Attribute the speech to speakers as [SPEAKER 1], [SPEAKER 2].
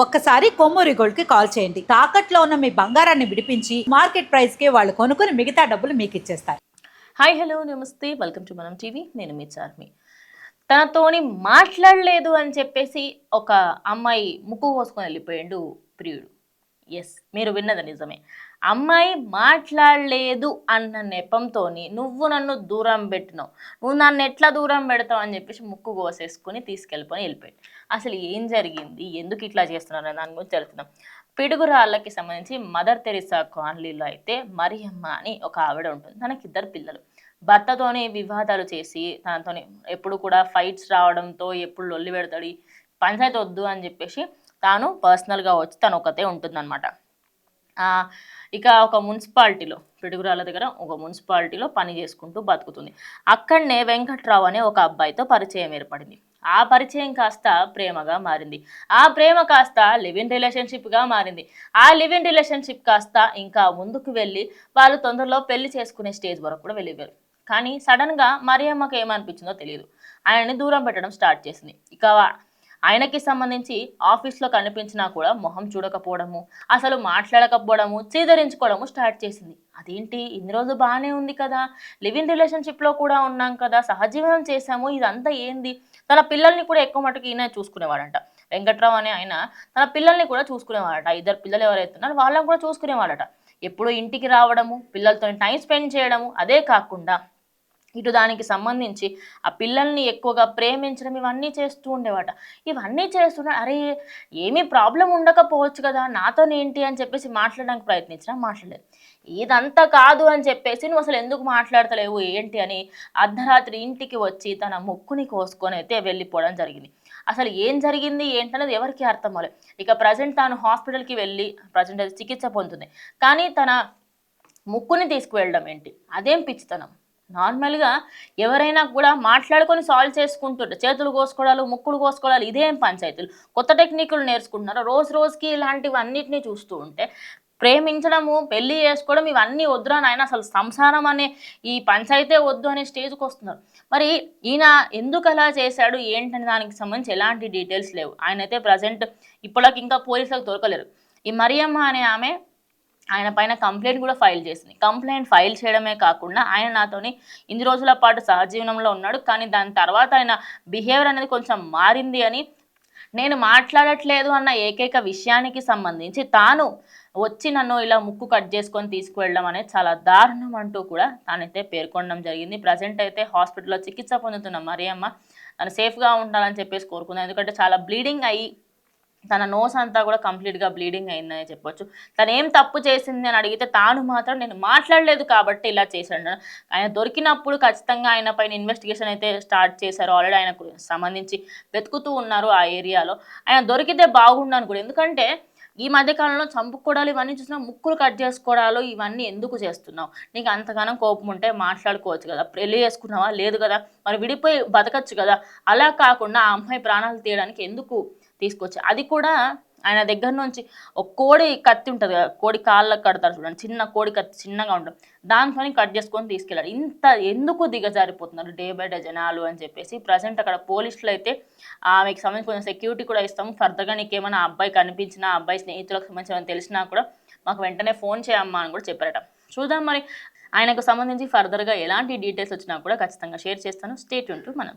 [SPEAKER 1] ఒక్కసారి కొమ్మూరి గోల్డ్కి కాల్ చేయండి. తాకట్లో ఉన్న మీ బంగారాన్ని విడిపించి మార్కెట్ ప్రైస్కి వాళ్ళు కొనుక్కుని మిగతా డబ్బులు మీకు ఇచ్చేస్తారు
[SPEAKER 2] హాయ్ హలో నమస్తే. Welcome to Manam TV. నేను మీ చార్మి. తనతోని మాట్లాడలేదు అని చెప్పేసి ఒక అమ్మాయి ముక్కు కోసుకొని వెళ్ళిపోయాడు ప్రియుడు. ఎస్ మీరు విన్నది నిజమే. అమ్మాయి మాట్లాడలేదు అన్న నెపంతోని నువ్వు నన్ను దూరం పెట్టినావు. నువ్వు నన్ను ఎట్లా దూరం పెడతావు అని చెప్పేసి ముక్కు కోసేసుకుని తీసుకెళ్ళిపోయి వెళ్ళిపోయాడు అసలు ఏం జరిగింది? ఎందుకు ఇట్లా చేస్తున్నారు? దాని గురించి తెలుసుకుందాం. పిడుగురాళ్ళకి సంబంధించి మదర్ తెరిసా కాలనీలో అయితే మరియమ్మ అని ఒక ఆవిడ ఉంటుంది. తనకి ఇద్దరు పిల్లలు. భర్తతోని వివాదాలు చేసి తనతో ఎప్పుడు కూడా ఫైట్స్ రావడంతో ఎప్పుడు లొల్లి పెడతాడు పంచాయతీ వద్దు అని చెప్పేసి తాను పర్సనల్గా వచ్చి తను ఒకతే ఉంటుందన్నమాట ఇక ఒక మున్సిపాలిటీలో పిడుగురాల దగ్గర ఒక మున్సిపాలిటీలో పని చేసుకుంటూ బతుకుతుంది. అక్కడనే వెంకట్రావు అనే ఒక అబ్బాయితో పరిచయం ఏర్పడింది. ఆ పరిచయం కాస్త ప్రేమగా మారింది. ఆ ప్రేమ కాస్త లివ్ ఇన్ రిలేషన్షిప్గా మారింది. ఆ లివ్ ఇన్ రిలేషన్షిప్ కాస్త ఇంకా ముందుకు వెళ్ళి వాళ్ళు తొందరలో పెళ్ళి చేసుకునే స్టేజ్ వరకు కూడా వెళ్ళిపోయారు కానీ సడన్గా మరియమ్మకి ఏమనిపించిందో తెలియదు. ఆయనని దూరం పెట్టడం స్టార్ట్ చేసింది. ఇక ఆయనకి సంబంధించి ఆఫీస్లో కనిపించినా కూడా మొహం చూడకపోవడము అసలు మాట్లాడకపోవడము చీదరించుకోవడము స్టార్ట్ చేసింది. అదేంటి? ఇన్ని రోజు బాగానే ఉంది కదా. లివ్ ఇన్ రిలేషన్షిప్లో కూడా ఉన్నాం కదా. సహజీవనం చేశాము. ఇదంతా ఏంది? తన పిల్లల్ని కూడా ఎక్కువ మటుకు ఈయన చూసుకునేవాడంట. వెంకట్రావు అనే ఆయన తన పిల్లల్ని కూడా చూసుకునేవాడట. ఇద్దరు పిల్లలు ఎవరైతే ఉన్నారో వాళ్ళని కూడా చూసుకునేవాడట. ఎప్పుడు ఇంటికి రావడము పిల్లలతో టైం స్పెండ్ చేయడము అదే కాకుండా ఇటు దానికి సంబంధించి ఆ పిల్లల్ని ఎక్కువగా ప్రేమించడం ఇవన్నీ చేస్తూ ఉండేవాట. ఇవన్నీ చేస్తున్నా అరే ఏమీ ప్రాబ్లం ఉండకపోవచ్చు కదా నాతోనేంటి అని చెప్పేసి మాట్లాడడానికి ప్రయత్నించినా మాట్లాడలేదు. ఇదంతా కాదు అని చెప్పేసి నువ్వు అసలు ఎందుకు మాట్లాడతలేవు ఏంటి అని అర్ధరాత్రి ఇంటికి వచ్చి తన ముక్కుని కోసుకొని అయితే వెళ్ళిపోవడం జరిగింది. అసలు ఏం జరిగింది ఏంటనేది ఎవరికి అర్థం అవ్వలేదు. ఇక ప్రజెంట్ తాను హాస్పిటల్కి వెళ్ళి ప్రజెంట్ అది చికిత్స పొందుతుంది కానీ తన ముక్కుని తీసుకువెళ్ళడం ఏంటి? అదేం పిచ్చితనం. నార్మల్గా ఎవరైనా కూడా మాట్లాడుకొని సాల్వ్ చేసుకుంటుంటారు చేతులు కోసుకోవడాలు ముక్కులు కోసుకోవడాలు ఇదేం పంచాయతీలు. కొత్త టెక్నిక్లు నేర్చుకుంటున్నారు? రోజు రోజుకి ఇలాంటివన్నిటిని చూస్తూ ఉంటే ప్రేమించడము పెళ్ళి చేసుకోవడం ఇవన్నీ వద్దురా నాయన అసలు సంసారం అనే ఈ పంచాయతే వద్దు అనే స్టేజ్కి వస్తున్నారు. మరి ఈయన ఎందుకు అలా చేశాడు? ఏంటనే దానికి సంబంధించి ఎలాంటి డీటెయిల్స్ లేవు. ఆయన అయితే ప్రజెంట్ ఇప్పటికి ఇంకా పోలీసులకు దొరకలేరు ఈ మరియమ్మ అనే ఆమె ఆయన పైన కంప్లైంట్ కూడా ఫైల్ చేసింది. కంప్లైంట్ ఫైల్ చేయడమే కాకుండా ఆయన నాతోని ఇన్ని రోజుల పాటు సహజీవనంలో ఉన్నాడు. కానీ దాని తర్వాత ఆయన బిహేవియర్ అనేది కొంచెం మారింది అని నేను మాట్లాడట్లేదు అన్న ఏకైక విషయానికి సంబంధించి తాను వచ్చి నన్ను ఇలా ముక్కు కట్ చేసుకొని తీసుకువెళ్ళడం అనేది చాలా దారుణం అంటూ కూడా తానైతే పేర్కొనడం జరిగింది. ప్రజెంట్ అయితే హాస్పిటల్లో చికిత్స పొందుతున్న మరియమ్మ తను సేఫ్గా ఉండాలని చెప్పేసి కోరుకుందాం. ఎందుకంటే చాలా బ్లీడింగ్ అయ్యి తన నోస్ అంతా కూడా కంప్లీట్గా బ్లీడింగ్ అయిందని చెప్పొచ్చు. తను ఏం తప్పు చేసింది అని అడిగితే తాను మాత్రం నేను మాట్లాడలేదు కాబట్టి ఇలా చేశాడు. ఆయన దొరికినప్పుడు ఖచ్చితంగా ఆయన పైన ఇన్వెస్టిగేషన్ అయితే స్టార్ట్ చేశారు. ఆల్రెడీ ఆయనకు సంబంధించి వెతుకుతూ ఉన్నారు ఆ ఏరియాలో. ఆయన దొరికితే బాగుండు కూడా. ఎందుకంటే ఈ మధ్యకాలంలో చంపుకోవడాలు ఇవన్నీ చూసినా ముక్కులు కట్ చేసుకోవడాలు ఇవన్నీ ఎందుకు చేస్తున్నావు? నీకు అంతగానం కోపం ఉంటే మాట్లాడుకోవచ్చు కదా. పెళ్ళి చేసుకున్నావా? లేదు కదా. మరి విడిపోయి బతకచ్చు కదా. అలా కాకుండా ఆ అమ్మాయి ప్రాణాలు తీయడానికి ఎందుకు తీసుకొచ్చి అది కూడా ఆయన దగ్గర నుంచి ఒక కోడి కత్తి ఉంటుంది కదా కోడి కాళ్ళకు కడతారు చూడండి చిన్న కోడి కత్తి చిన్నగా ఉంటుంది. దాంట్లోని కట్ చేసుకొని తీసుకెళ్ళాడు ఇంత ఎందుకు దిగజారిపోతున్నారు డే బై డే జనాలు అని చెప్పేసి ప్రజెంట్ అక్కడ పోలీసులు అయితే ఆమెకి సంబంధించి కొంచెం సెక్యూరిటీ కూడా ఇస్తాము. ఫర్దర్గా నీకేమైనా అబ్బాయి కనిపించినా అబ్బాయి స్నేహితులకు సంబంధించి ఏమైనా తెలిసినా కూడా మాకు వెంటనే ఫోన్ చేయమ్మా అని కూడా చెప్పారట. చూద్దాం మరి ఆయనకు సంబంధించి ఫర్దర్గా ఎలాంటి డీటెయిల్స్ వచ్చినా కూడా ఖచ్చితంగా షేర్ చేస్తాను. స్టేట్ ఉంటూ మనం